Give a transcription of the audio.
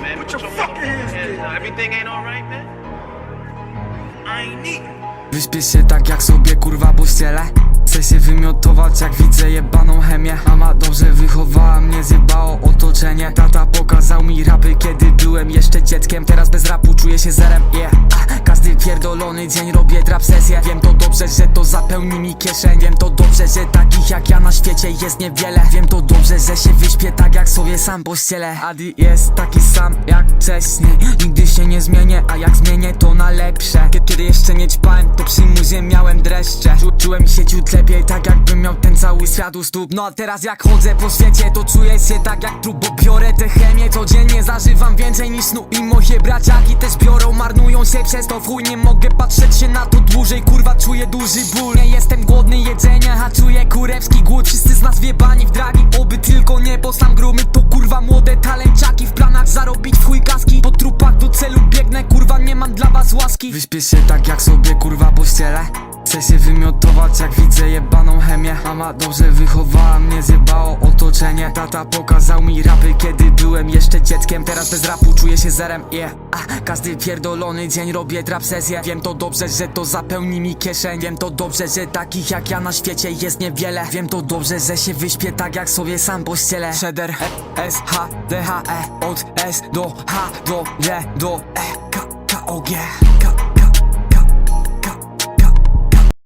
man. Put your fucking hands no, Everything ain't alright, man. I ain't eating. Wyśpię się tak jak sobie kurwa pościelę Chcę się wymiotować jak widzę jebaną chemię Mama dobrze wychowała mnie, zjebało otoczenie Tata pokazał mi rapy kiedy byłem jeszcze dzieckiem Teraz bez rapu czuję się zerem, yeah ah, Każdy pierdolony dzień robię trap sesję Wiem to dobrze, że to zapełni mi kieszeń. Wiem to dobrze, że takich jak ja na świecie jest niewiele. Wiem to dobrze, że się wyśpię tak jak sobie sam pościelę. Adi jest taki sam jak wcześniej. Nigdy się nie zmienię, a jak zmienię to na lepsze. Kie- Kiedy jeszcze nie ćpałem, to przy muzie miałem dreszcze. Czu, Czułem się ciut lepiej, tak jakbym miał ten cały świat u stóp. No a teraz jak chodzę po świecie, to czuję się tak jak trup Bo biorę tę chemię codziennie, zażywam więcej niż snu I moje braciaki też biorą, marnują się przez to W nie mogę patrzeć się na to dłużej, kurwa czuję duży ból. Nie jestem głodny jedzenia, a czuję kurewski głód. Wszyscy z nas wiebani w dragi, oby tylko nie poslam grumy To kurwa młode talenciaki. W planach zarobić w chuj kaski. Po trupach do celu biegnę, kurwa nie mam dla was łaski. Wyśpię się tak jak sobie kurwa pościelę Chcę się wymiotować jak widzę jebaną chemię. Mama dobrze wychowała mnie, zjebało otoczenie. Tata pokazał mi rapy kiedy byłem jeszcze dzieckiem. Teraz bez rapu czuję się zerem, yeah. ah, Każdy pierdolony dzień robię trap sesję Wiem to dobrze, że to zapełni mi kieszeń. Wiem to dobrze, że takich jak ja na świecie jest niewiele. Wiem to dobrze, że się wyśpię tak jak sobie sam pościelę Shredder, E, S, H, D, H, E Od S do H do G do E K, K, O, G K,